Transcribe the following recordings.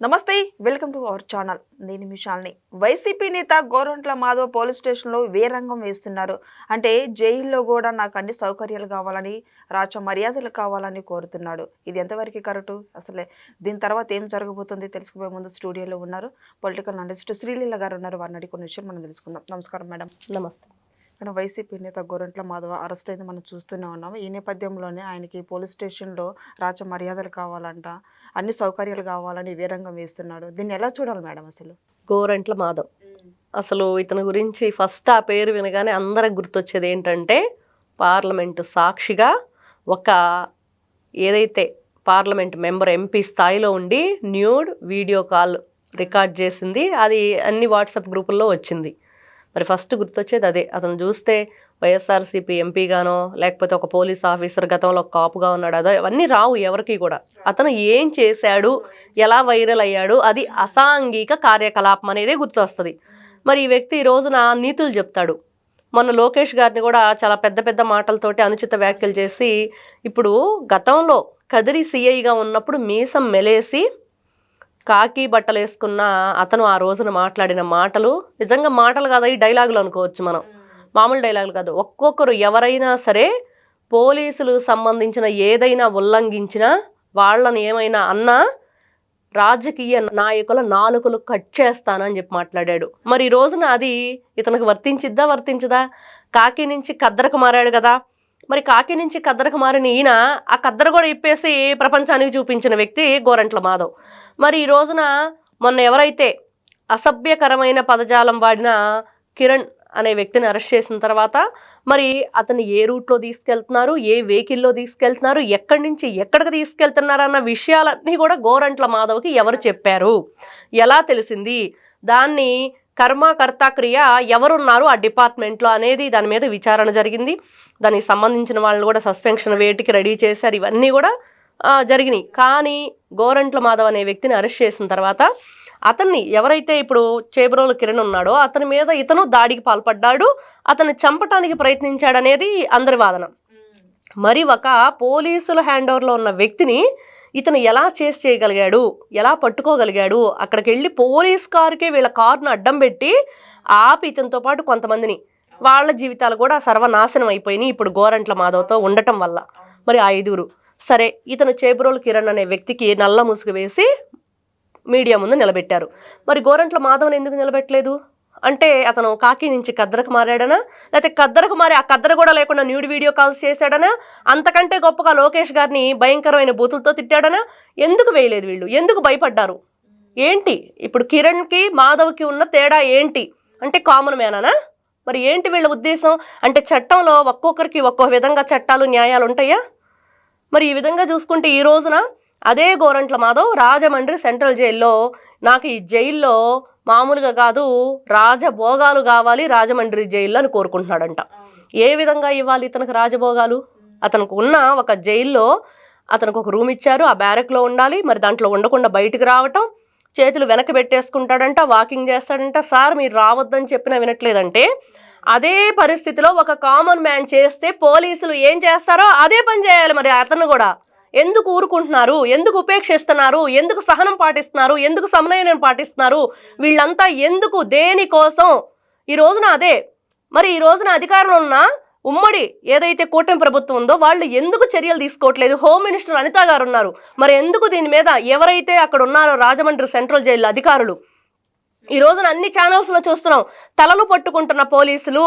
నమస్తే welcome to our channel. నేను మీ YCP నేత గోరంట్ల మాధవ్ పోలీస్ స్టేషన్లో వీరంగం వేస్తున్నారు? అంటే జైల్లో కూడా నాకు అన్ని సౌకర్యాలు కావాలని రాచ మర్యాదలు కావాలని కోరుతున్నాడు. ఇది ఎంతవరకు కరెక్టు? అసలే దీని తర్వాత ఏం జరగబోతుంది తెలుసుకుపోయే ముందు స్టూడియోలో ఉన్నారు. పొలిటికల్ అనలిస్ట్ శ్రీలీల గారు ఉన్నారు. వారిని అడిగి కొన్ని విషయాలు మనం తెలుసుకుందాం. నమస్కారం మేడం. నమస్తే. ఇక్కడ వైసీపీ నేత గోరంట్ల మాధవ అరెస్ట్ అయితే మనం చూస్తూనే ఉన్నాము. ఈ నేపథ్యంలోనే ఆయనకి పోలీస్ స్టేషన్లో రాచ మర్యాదలు కావాలంట అన్ని సౌకర్యాలు కావాలని వీరంగం వేస్తున్నాడు. దీన్ని ఎలా చూడాలి మేడం అసలు? గోరంట్ల మాధవ్. అసలు ఇతని గురించి ఫస్ట్ ఆ పేరు వినగానే అందరికి గుర్తొచ్చేది ఏంటంటే పార్లమెంటు సాక్షిగా ఒక ఏదైతే పార్లమెంట్ మెంబర్ ఎంపీ స్థాయిలో ఉండి న్యూడ్ వీడియో కాల్ రికార్డ్ చేసింది అది అన్ని వాట్సాప్ గ్రూపుల్లో వచ్చింది. మరి ఫస్ట్ గుర్తొచ్చేది అదే. అతను చూస్తే వైఎస్ఆర్సీపీ ఎంపీగానో లేకపోతే ఒక పోలీస్ ఆఫీసర్ గతంలో ఒక కాపుగా ఉన్నాడు అదో అవన్నీ రావు ఎవరికి కూడా. అతను ఏం చేశాడు ఎలా వైరల్ అయ్యాడు అది అసాంఘిక కార్యకలాపం అనేది గుర్తొస్తుంది. మరి ఈ వ్యక్తి ఈ రోజున నీతులు చెప్తాడు. మొన్న లోకేష్ గారిని కూడా చాలా పెద్ద పెద్ద మాటలతోటి అనుచిత వ్యాఖ్యలు చేసి ఇప్పుడు గతంలో కదిరి సిఐగా ఉన్నప్పుడు మీసం మెలేసి కాకి బట్టలు వేసుకున్న అతను ఆ రోజున మాట్లాడిన మాటలు నిజంగా మాటలు కాదు ఈ డైలాగులు అనుకోవచ్చు మనం. మామూలు డైలాగులు కాదు. ఒక్కొక్కరు ఎవరైనా సరే పోలీసులు సంబంధించిన ఏదైనా ఉల్లంఘించినా వాళ్ళని ఏమైనా అన్నా రాజకీయ నాయకుల నాలుకలు కట్ చేస్తానని చెప్పి మాట్లాడాడు. మరి ఈ రోజున అది ఇతనికి వర్తించిద్దా వర్తించదా? కాకి నుంచి కద్దరకు మారాడు కదా. మరి కాకి నుంచి కద్దరకు మారిన ఈయన ఆ కద్దర కూడా ఇప్పేసి ప్రపంచానికి చూపించిన వ్యక్తి గోరంట్ల మాధవ్. మరి ఈ రోజున మొన్న ఎవరైతే అసభ్యకరమైన పదజాలం వాడిన కిరణ్ అనే వ్యక్తిని అరెస్ట్ చేసిన తర్వాత మరి అతన్ని ఏ రూట్లో తీసుకెళ్తున్నారు ఏ వెహికల్లో తీసుకెళ్తున్నారు ఎక్కడి నుంచి ఎక్కడికి తీసుకెళ్తున్నారు అన్న విషయాలన్నీ కూడా గోరంట్ల మాధవ్కి ఎవరు చెప్పారు? ఎలా తెలిసింది? దాన్ని కర్మ కర్త క్రియ ఎవరున్నారు ఆ డిపార్ట్మెంట్లో అనేది దాని మీద విచారణ జరిగింది. దానికి సంబంధించిన వాళ్ళని కూడా సస్పెన్షన్ వేటికి రెడీ చేశారు. ఇవన్నీ కూడా జరిగినాయి. కానీ గోరంట్ల మాధవ్ అనే వ్యక్తిని అరెస్ట్ చేసిన తర్వాత అతన్ని ఎవరైతే ఇప్పుడు చేబ్రోలు కిరణ్ ఉన్నాడో అతని మీద ఇతను దాడికి పాల్పడ్డాడు. అతన్ని చంపటానికి ప్రయత్నించాడనేది అందరి వాదన. మరి ఒక పోలీసుల హ్యాండ్ ఓవర్లో ఉన్న వ్యక్తిని ఇతను ఎలా చేస్ చేయగలిగాడు? ఎలా పట్టుకోగలిగాడు? అక్కడికి వెళ్ళి పోలీస్ కారుకే వీళ్ళ కారును అడ్డం పెట్టి ఆపి ఇతనితో పాటు కొంతమందిని. వాళ్ళ జీవితాలు కూడా సర్వనాశనం అయిపోయినాయి ఇప్పుడు గోరంట్ల మాధవ్తో ఉండటం వల్ల. మరి ఆ ఐదుగురు. సరే ఇతను చేబురోలు కిరణ్ అనే వ్యక్తికి నల్ల ముసుగు వేసి మీడియా ముందు నిలబెట్టారు. మరి గోరంట్ల మాధవ్ని ఎందుకు నిలబెట్టలేదు? అంటే అతను కాకి నుంచి కద్దరకు మారాడనా? లేకపోతే కద్దరకు మారి ఆ కద్దర కూడా లేకుండా న్యూడ్ వీడియో కాల్స్ చేశాడనా? అంతకంటే గొప్పగా లోకేష్ గారిని భయంకరమైన బూతులతో తిట్టాడనా? ఎందుకు వేయలేదు వీళ్ళు? ఎందుకు భయపడ్డారు? ఏంటి? ఇప్పుడు కిరణ్కి మాధవ్కి ఉన్న తేడా ఏంటి? అంటే కామన్ మ్యానా మరి ఏంటి వీళ్ళ ఉద్దేశం? అంటే చట్టంలో ఒక్కొక్కరికి ఒక్కో విధంగా చట్టాలు న్యాయాలు ఉంటాయా? మరి ఈ విధంగా చూసుకుంటే ఈ రోజున అదే గోరంట్ల మాధవ్ రాజమండ్రి సెంట్రల్ జైల్లో నాకు ఈ జైల్లో మామూలుగా కాదు రాజభోగాలు కావాలి రాజమండ్రి జైల్లో అని కోరుకుంటున్నాడంట. ఏ విధంగా ఇవ్వాలి ఇతనికి రాజభోగాలు? అతనికి ఉన్న ఒక జైల్లో అతనికి ఒక రూమ్ ఇచ్చారు ఆ బ్యారెక్లో ఉండాలి మరి దాంట్లో ఉండకుండా బయటికి రావటం చేతులు వెనక్కి పెట్టేసుకుంటాడంట వాకింగ్ చేస్తాడంట సార్ మీరు రావద్దని చెప్పినా వినట్లేదంటే అదే పరిస్థితిలో ఒక కామన్ మ్యాన్ చేస్తే పోలీసులు ఏం చేస్తారో అదే పని చేయాలి మరి అతను కూడా. ఎందుకు ఊరుకుంటున్నారు? ఎందుకు ఉపేక్షిస్తున్నారు? ఎందుకు సహనం పాటిస్తున్నారు? ఎందుకు సమన్వయం పాటిస్తున్నారు? వీళ్ళంతా ఎందుకు దేనికోసం ఈ రోజున అదే. మరి ఈ రోజున అధికారంలో ఉన్న ఉమ్మడి ఏదైతే కూటమి ప్రభుత్వం ఉందో వాళ్ళు ఎందుకు చర్యలు తీసుకోవట్లేదు? హోమ్ మినిస్టర్ అనిత గారు ఉన్నారు. మరి ఎందుకు దీని మీద ఎవరైతే అక్కడ ఉన్నారో రాజమండ్రి సెంట్రల్ జైలు అధికారులు? ఈ రోజున అన్ని ఛానల్స్లో చూస్తున్నాం. తలలు పట్టుకుంటున్న పోలీసులు.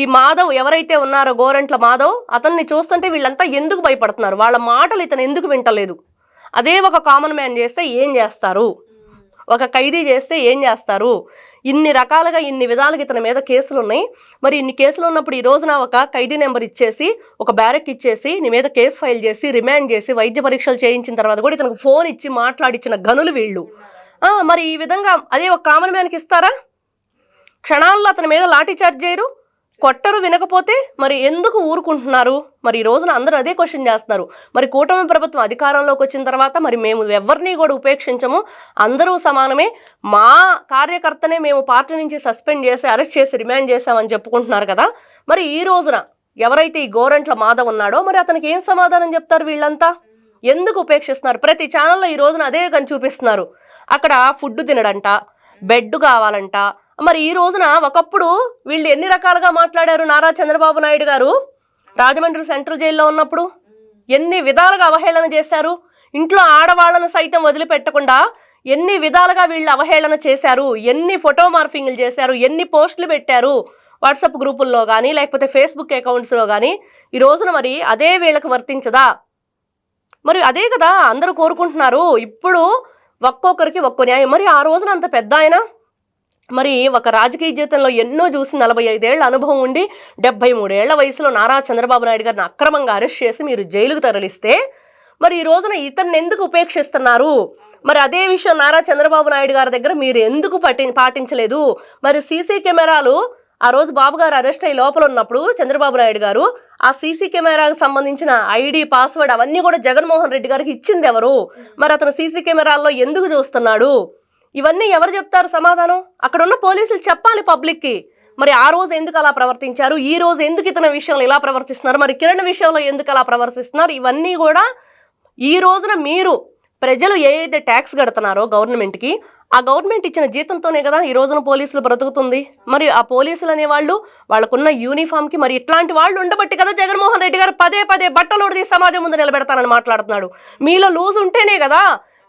ఈ మాధవ్ ఎవరైతే ఉన్నారో గోరంట్ల మాధవ్ అతన్ని చూస్తుంటే వీళ్ళంతా ఎందుకు భయపడుతున్నారు? వాళ్ళ మాటలు ఇతను ఎందుకు వింటలేదు? అదే ఒక కామన్ మ్యాన్ చేస్తే ఏం చేస్తారు? ఒక ఖైదీ చేస్తే ఏం చేస్తారు? ఇన్ని రకాలుగా ఇన్ని విధాలుగా ఇతని మీద కేసులు ఉన్నాయి. మరి ఇన్ని కేసులు ఉన్నప్పుడు ఈ రోజున ఒక ఖైదీ నెంబర్ ఇచ్చేసి ఒక బ్యారెక్ ఇచ్చేసి నీ మీద కేసు ఫైల్ చేసి రిమాండ్ చేసి వైద్య పరీక్షలు చేయించిన తర్వాత కూడా ఇతనికి ఫోన్ ఇచ్చి మాట్లాడిచ్చిన గనులు వీళ్ళు. మరి ఈ విధంగా అదే ఒక కామన్ మ్యాన్కి ఇస్తారా? క్షణాల్లో అతని మీద లాఠీ చార్జ్ చేయరు? కొట్టరు వినకపోతే మరి ఎందుకు ఊరుకుంటున్నారు? మరి ఈ రోజున అందరూ అదే క్వశ్చన్ చేస్తున్నారు. మరి కూటమి ప్రభుత్వం అధికారంలోకి వచ్చిన తర్వాత మరి మేము ఎవరిని కూడా ఉపేక్షించము. అందరూ సమానమే. మా కార్యకర్తనే మేము పార్టీ నుంచి సస్పెండ్ చేసి అరెస్ట్ చేసి రిమాండ్ చేశామని చెప్పుకుంటున్నారు కదా. మరి ఈ రోజున ఎవరైతే ఈ గోరంట్ల మాధవ్ ఉన్నాడో మరి అతనికి ఏం సమాధానం చెప్తారు వీళ్ళంతా? ఎందుకు ఉపేక్షిస్తున్నారు? ప్రతి ఛానల్లో ఈ రోజున అదే కని చూపిస్తున్నారు. అక్కడ ఫుడ్ తినడంట బెడ్ కావాలంట మరి ఈ రోజున ఒకప్పుడు వీళ్ళు ఎన్ని రకాలుగా మాట్లాడారు నారా చంద్రబాబు నాయుడు గారు? రాజమండ్రి సెంట్రల్ జైల్లో ఉన్నప్పుడు ఎన్ని విధాలుగా అవహేళన చేశారు? ఇంట్లో ఆడవాళ్ళను సైతం వదిలిపెట్టకుండా ఎన్ని విధాలుగా వీళ్ళు అవహేళన చేశారు? ఎన్ని ఫోటో మార్ఫింగ్లు చేశారు? ఎన్ని పోస్టులు పెట్టారు? వాట్సాప్ గ్రూపుల్లో కానీ లేకపోతే ఫేస్బుక్ అకౌంట్స్లో కానీ ఈ రోజున మరి అదే వీళ్ళకి వర్తించదా? మరి అదే కదా అందరూ కోరుకుంటున్నారు. ఇప్పుడు ఒక్కొక్కరికి ఒక్కో న్యాయం. మరి ఆ రోజున అంత పెద్ద ఆయన? మరి ఒక రాజకీయ జీవితంలో ఎన్నో చూసి నలభై ఐదేళ్ళ అనుభవం ఉండి డెబ్బై మూడేళ్ళ వయసులో నారా చంద్రబాబు నాయుడు గారిని అక్రమంగా అరెస్ట్ చేసి మీరు జైలుకు తరలిస్తే మరి ఈ రోజున ఇతన్ని ఎందుకు ఉపేక్షిస్తున్నారు? మరి అదే విషయం నారా చంద్రబాబు నాయుడు గారి దగ్గర మీరు ఎందుకు పటి పాటించలేదు? మరి సీసీ కెమెరాలు ఆ రోజు బాబు గారు అరెస్ట్ అయ్యి లోపల ఉన్నప్పుడు చంద్రబాబు నాయుడు గారు ఆ సీసీ కెమెరాకు సంబంధించిన ఐడి పాస్వర్డ్ అవన్నీ కూడా జగన్మోహన్ రెడ్డి గారికి ఇచ్చింది ఎవరు? మరి అతను సీసీ కెమెరాల్లో ఎందుకు చూస్తున్నాడు? ఇవన్నీ ఎవరు చెప్తారు సమాధానం? అక్కడ ఉన్న పోలీసులు చెప్పాలి పబ్లిక్కి. మరి ఆ రోజు ఎందుకు అలా ప్రవర్తించారు? ఈ రోజు ఎందుకు ఇతని విషయంలో ఇలా ప్రవర్తిస్తున్నారు? మరి కిరణ్ విషయంలో ఎందుకు అలా ప్రవర్తిస్తున్నారు? ఇవన్నీ కూడా ఈ రోజున మీరు ప్రజలు ఏ అయితే ట్యాక్స్ కడుతున్నారో గవర్నమెంట్కి ఆ గవర్నమెంట్ ఇచ్చిన జీతంతోనే కదా ఈ రోజున పోలీసులు బ్రతుకుతుంది. మరి ఆ పోలీసులు అనేవాళ్ళు వాళ్ళకున్న యూనిఫామ్కి మరి ఇట్లాంటి వాళ్ళు ఉండబట్టి కదా జగన్మోహన్ రెడ్డి గారు పదే పదే బట్టలు తీసి సమాజం ముందు నిలబెడతానని మాట్లాడుతున్నాడు. మీలో లూజ్ ఉంటేనే కదా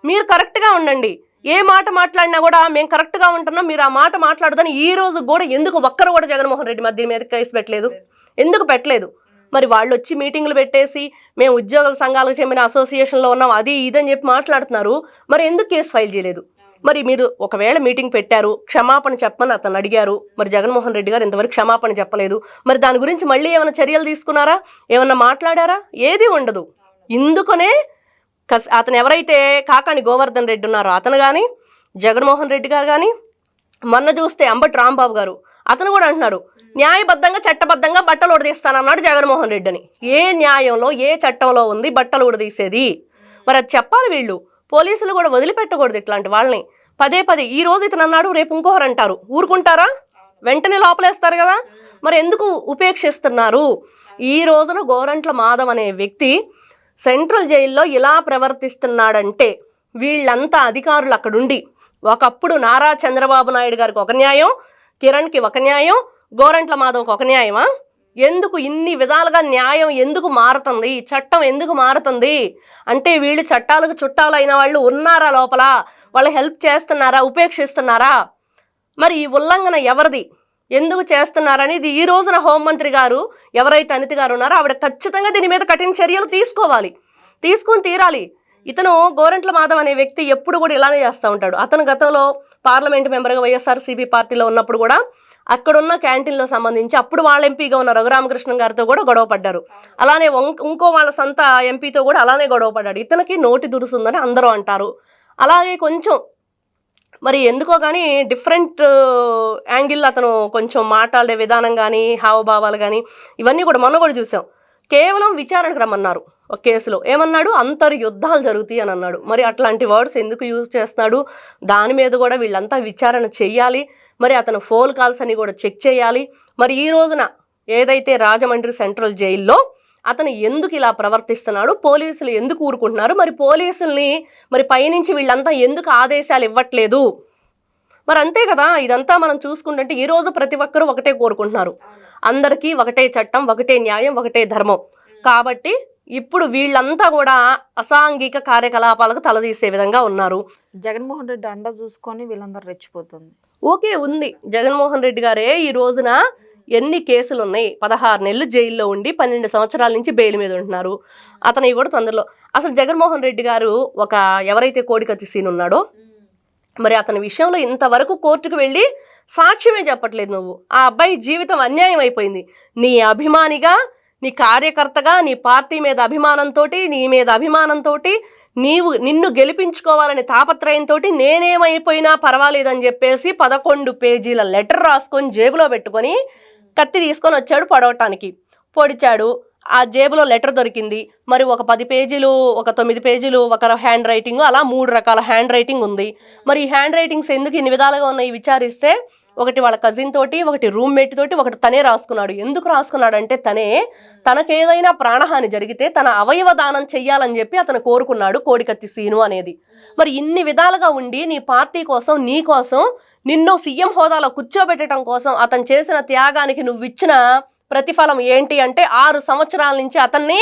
మీరు కరెక్ట్గా ఉండండి. ఏ మాట మాట్లాడినా కూడా మేము కరెక్ట్గా ఉంటున్నాం మీరు ఆ మాట మాట్లాడదని ఈ రోజు కూడా ఎందుకు ఒక్కరు కూడా జగన్మోహన్ రెడ్డి మధ్య మీద కేసు పెట్టలేదు? ఎందుకు పెట్టలేదు? మరి వాళ్ళు వచ్చి మీటింగ్లు పెట్టేసి మేము ఉద్యోగుల సంఘాలకు చెందిన అసోసియేషన్లో ఉన్నాం అది ఇదని చెప్పి మాట్లాడుతున్నారు. మరి ఎందుకు కేసు ఫైల్ చేయలేదు? మరి మీరు ఒకవేళ మీటింగ్ పెట్టారు క్షమాపణ చెప్పమని అతను అడిగారు మరి జగన్మోహన్ రెడ్డి గారు ఇంతవరకు క్షమాపణ చెప్పలేదు. మరి దాని గురించి మళ్ళీ ఏమైనా చర్యలు తీసుకున్నారా? ఏమన్నా మాట్లాడారా? ఏది ఉండదు. ఇందుకనే కస్ అతను ఎవరైతే కాకాణి గోవర్ధన్ రెడ్డి ఉన్నారో అతను కానీ జగన్మోహన్ రెడ్డి గారు కానీ మొన్న చూస్తే అంబటి రాంబాబు గారు అతను కూడా అంటున్నారు న్యాయబద్ధంగా చట్టబద్ధంగా బట్టలు ఉడదీస్తానన్నాడు జగన్మోహన్ రెడ్డి అని ఏ న్యాయంలో ఏ చట్టంలో ఉంది బట్టలు ఉడదీసేది? మరి అది చెప్పాలి వీళ్ళు. పోలీసులు కూడా వదిలిపెట్టకూడదు ఇట్లాంటి వాళ్ళని. పదే పదే ఈ రోజు ఇతను అన్నాడు రేపు ఇంకోహరు అంటారు. ఊరుకుంటారా? వెంటనే లోపలేస్తారు కదా? మరి ఎందుకు ఉపేక్షిస్తున్నారు? ఈ రోజున గోరంట్ల మాధవ్ అనే వ్యక్తి సెంట్రల్ జైల్లో ఇలా ప్రవర్తిస్తున్నాడంటే వీళ్ళంతా అధికారులు అక్కడుండి ఒకప్పుడు నారా చంద్రబాబు నాయుడు గారికి ఒక న్యాయం కిరణ్కి ఒక న్యాయం గోరంట్ల మాధవ్కి ఒక న్యాయమా? ఎందుకు ఇన్ని విధాలుగా న్యాయం ఎందుకు మారుతుంది? చట్టం ఎందుకు మారుతుంది? అంటే వీళ్ళు చట్టాలకు చుట్టాలైన వాళ్ళు ఉన్నారా లోపల? వాళ్ళు హెల్ప్ చేస్తున్నారా? ఉపేక్షిస్తున్నారా? మరి ఈ ఉల్లంఘన ఎవరిది? ఎందుకు చేస్తున్నారని ఇది ఈ రోజున హోంమంత్రి గారు ఎవరైతే అనితి గారు ఉన్నారో ఆవిడ ఖచ్చితంగా దీని మీద కఠిన చర్యలు తీసుకోవాలి. తీసుకొని తీరాలి. ఇతను గోరంట్ల మాధవ్ అనే వ్యక్తి ఎప్పుడు కూడా ఇలానే చేస్తూ ఉంటాడు. అతను గతంలో పార్లమెంట్ మెంబర్గా వైఎస్ఆర్సీపీ పార్టీలో ఉన్నప్పుడు కూడా అక్కడున్న క్యాంటీన్లో సంబంధించి అప్పుడు వాళ్ళ ఎంపీగా ఉన్న రఘురామకృష్ణ గారితో కూడా గొడవ పడ్డారు. అలానే ఇంకో వాళ్ళ సొంత ఎంపీతో కూడా అలానే గొడవ పడ్డాడు. ఇతనికి నోటి దురుసుందని అందరూ అంటారు. అలాగే కొంచెం మరి ఎందుకో కానీ డిఫరెంట్ యాంగిల్ అతను కొంచెం మాట్లాడే విధానం కానీ హావభావాలు కానీ ఇవన్నీ కూడా మొన్న కూడా చూసాం. కేవలం విచారణకు రమ్మన్నారు ఒక కేసులో. ఏమన్నాడు? అంతర్ యుద్ధాలు జరుగుతాయి అని అన్నాడు. మరి అట్లాంటి వర్డ్స్ ఎందుకు యూజ్ చేస్తున్నాడు? దాని మీద కూడా వీళ్ళంతా విచారణ చెయ్యాలి. మరి అతను ఫోన్ కాల్స్ అని కూడా చెక్ చేయాలి. మరి ఈ రోజున ఏదైతే రాజమండ్రి సెంట్రల్ జైల్లో అతను ఎందుకు ఇలా ప్రవర్తిస్తున్నాడు? పోలీసులు ఎందుకు ఊరుకుంటున్నారు? మరి పోలీసుల్ని మరి పైనుంచి వీళ్ళంతా ఎందుకు ఆదేశాలు ఇవ్వట్లేదు? మరి అంతే కదా ఇదంతా మనం చూసుకుంటుంటే ఈ రోజు ప్రతి ఒక్కరూ ఒకటే కోరుకుంటున్నారు. అందరికీ ఒకటే చట్టం ఒకటే న్యాయం ఒకటే ధర్మం. కాబట్టి ఇప్పుడు వీళ్ళంతా కూడా అసాంఘిక కార్యకలాపాలకు తలదీసే విధంగా ఉన్నారు. జగన్మోహన్ రెడ్డి అండ చూసుకొని వీళ్ళందరూ రెచ్చిపోతుంది. ఓకే ఉంది. జగన్మోహన్ రెడ్డి గారే ఈ రోజున ఎన్ని కేసులు ఉన్నాయి పదహారు నెలలు జైల్లో ఉండి పన్నెండు సంవత్సరాల నుంచి బెయిల్ మీద ఉంటున్నారు. అతని కూడా తొందరలో. అసలు జగన్మోహన్ రెడ్డి గారు ఒక ఎవరైతే కోడికత్తి సీన్ ఉన్నాడో మరి అతని విషయంలో ఇంతవరకు కోర్టుకు వెళ్ళి సాక్ష్యమే చెప్పట్లేదు నువ్వు. ఆ అబ్బాయి జీవితం అన్యాయం అయిపోయింది. నీ అభిమానిగా నీ కార్యకర్తగా నీ పార్టీ మీద అభిమానంతో నీ మీద అభిమానంతో నీవు నిన్ను గెలిపించుకోవాలనే తాపత్రయంతో నేనేమైపోయినా పర్వాలేదని చెప్పేసి పదకొండు పేజీల లెటర్ రాసుకొని జేబులో పెట్టుకొని కత్తి తీసుకొని వచ్చాడు పొడవటానికి. పొడిచాడు. ఆ జేబులో లెటర్ దొరికింది. మరి ఒక పది పేజీలు ఒక తొమ్మిది పేజీలు ఒక హ్యాండ్ రైటింగ్ అలా మూడు రకాల హ్యాండ్ రైటింగ్ ఉంది. మరి ఈ హ్యాండ్ రైటింగ్స్ ఎందుకు ఇన్ని విధాలుగా ఉన్నాయి? విచారిస్తే ఒకటి వాళ్ళ కజిన్ తోటి ఒకటి రూమ్మేట్ తోటి ఒకటి తనే రాసుకున్నాడు. ఎందుకు రాసుకున్నాడు అంటే తనే తనకేదైనా ప్రాణహాని జరిగితే తన అవయవ దానం చెయ్యాలని చెప్పి అతను కోరుకున్నాడు కోడికత్తి సీను అనేది. మరి ఇన్ని విధాలుగా ఉండి నీ పార్టీ కోసం నీ కోసం నిన్ను సీఎం హోదాలో కూర్చోబెట్టడం కోసం అతను చేసిన త్యాగానికి నువ్వు ఇచ్చిన ప్రతిఫలం ఏంటి అంటే ఆరు సంవత్సరాల నుంచి అతన్ని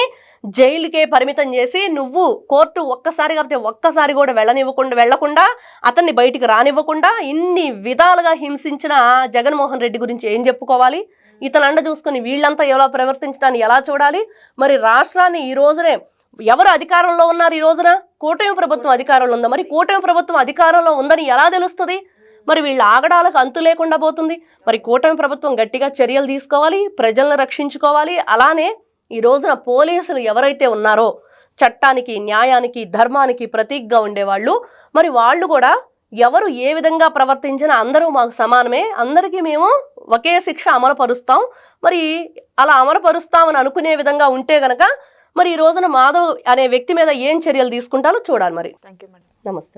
జైలుకే పరిమితం చేసి నువ్వు కోర్టు ఒక్కసారి కాకపోతే ఒక్కసారి కూడా వెళ్ళనివ్వకుండా వెళ్ళకుండా అతన్ని బయటికి రానివ్వకుండా ఇన్ని విధాలుగా హింసించిన జగన్మోహన్ రెడ్డి గురించి ఏం చెప్పుకోవాలి? ఇతను అండ చూసుకుని వీళ్ళంతా ఎలా ప్రవర్తించడాన్ని ఎలా చూడాలి? మరి రాష్ట్రాన్ని ఈ రోజునే ఎవరు అధికారంలో ఉన్నారు ఈ రోజున? కూటమి ప్రభుత్వం అధికారంలో ఉందా? మరి కూటమి ప్రభుత్వం అధికారంలో ఉందని ఎలా తెలుస్తుంది? మరి వీళ్ళ ఆగడాలకు అంతు లేకుండా పోతుంది. మరి కూటమి ప్రభుత్వం గట్టిగా చర్యలు తీసుకోవాలి ప్రజలను రక్షించుకోవాలి. అలానే ఈ రోజున పోలీసులు ఎవరైతే ఉన్నారో చట్టానికి న్యాయానికి ధర్మానికి ప్రతీకగా ఉండేవాళ్ళు మరి వాళ్ళు కూడా ఎవరు ఏ విధంగా ప్రవర్తించినా అందరూ మాకు సమానమే. అందరికీ మేము ఒకే శిక్ష అమలుపరుస్తాం. మరి అలా అమలుపరుస్తామని అనుకునే విధంగా ఉంటే గనక మరి ఈ రోజున మాధవ్ అనే వ్యక్తి మీద ఏం చర్యలు తీసుకుంటారో చూడాలి మరి. నమస్తే.